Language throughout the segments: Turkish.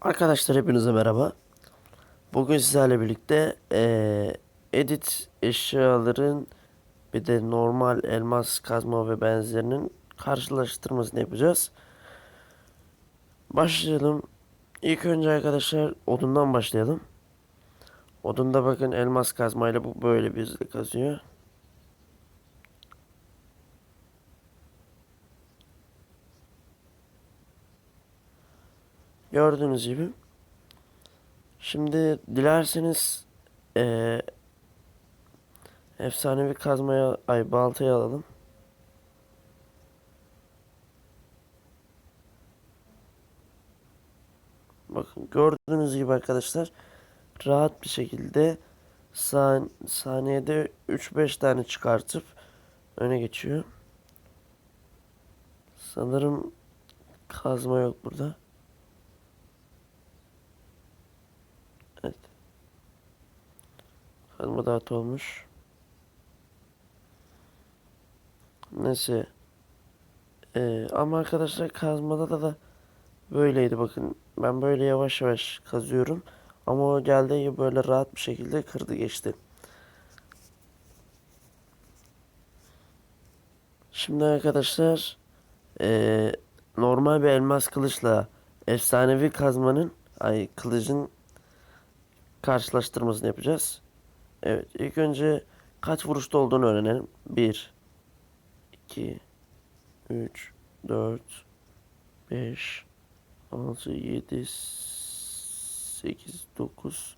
Arkadaşlar hepinize merhaba. Bugün sizlerle birlikte eee, edit eşyaların bir de normal elmas kazma ve benzerinin karşılaştırmasını yapacağız. Başlayalım. İlk önce arkadaşlar odundan başlayalım. Odunda bakın elmas kazmayla bu böyle bir kazıyor. Gördüğünüz gibi. Şimdi dilerseniz eee efsanevi kazmaya ay baltayı alalım. Bakın gördüğünüz gibi arkadaşlar rahat bir şekilde san saniyede 3-5 tane çıkartıp öne geçiyor. Sanırım kazma yok burada. Dağıtı olmuş. Neyse. Ee, ama arkadaşlar kazmada da da böyleydi bakın. Ben böyle yavaş yavaş kazıyorum. Ama o geldiği gibi böyle rahat bir şekilde kırdı geçti. Şimdi arkadaşlar ee, normal bir elmas kılıçla efsanevi kazmanın ay kılıcın karşılaştırmasını yapacağız. Evet, ilk önce kaç vuruşta olduğunu öğrenelim. 1 2 3 4 5 6 7 8 9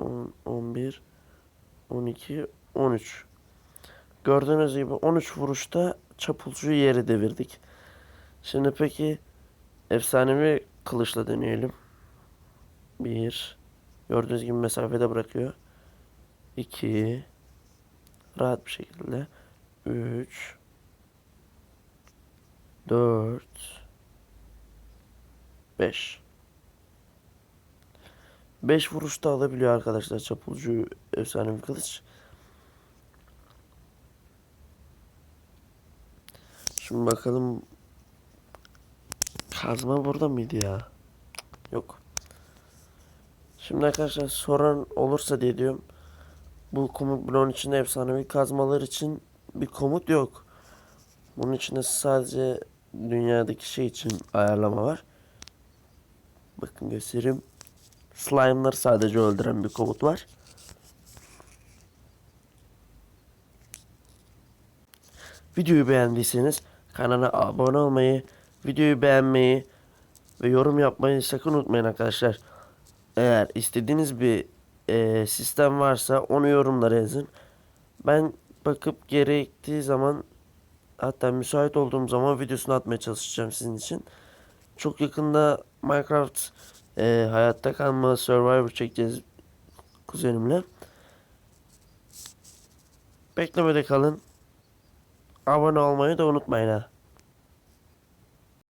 10 11 12 13 Gördüğünüz gibi 13 vuruşta çapulcuyu yere devirdik. Şimdi peki efsanevi kılıçla deneyelim. 1 Gördüğünüz gibi mesafede bırakıyor. 2 Rahat bir şekilde 3 4 5 5 vuruşta alabiliyor arkadaşlar çapulcu efsanevi kılıç. Şimdi bakalım kazma burada mıydı ya? Yok. Şimdi arkadaşlar soran olursa diye diyorum. Bu komut bloğun içinde efsanevi kazmalar için bir komut yok. Bunun içinde sadece dünyadaki şey için ayarlama var. Bakın göstereyim. Slime'ları sadece öldüren bir komut var. Videoyu beğendiyseniz kanala abone olmayı, videoyu beğenmeyi ve yorum yapmayı sakın unutmayın arkadaşlar. Eğer istediğiniz bir e, sistem varsa onu yorumlara yazın. Ben bakıp gerektiği zaman hatta müsait olduğum zaman videosunu atmaya çalışacağım sizin için. Çok yakında Minecraft e, hayatta kalma Survivor çekeceğiz kuzenimle. Beklemede kalın. Abone olmayı da unutmayın ha.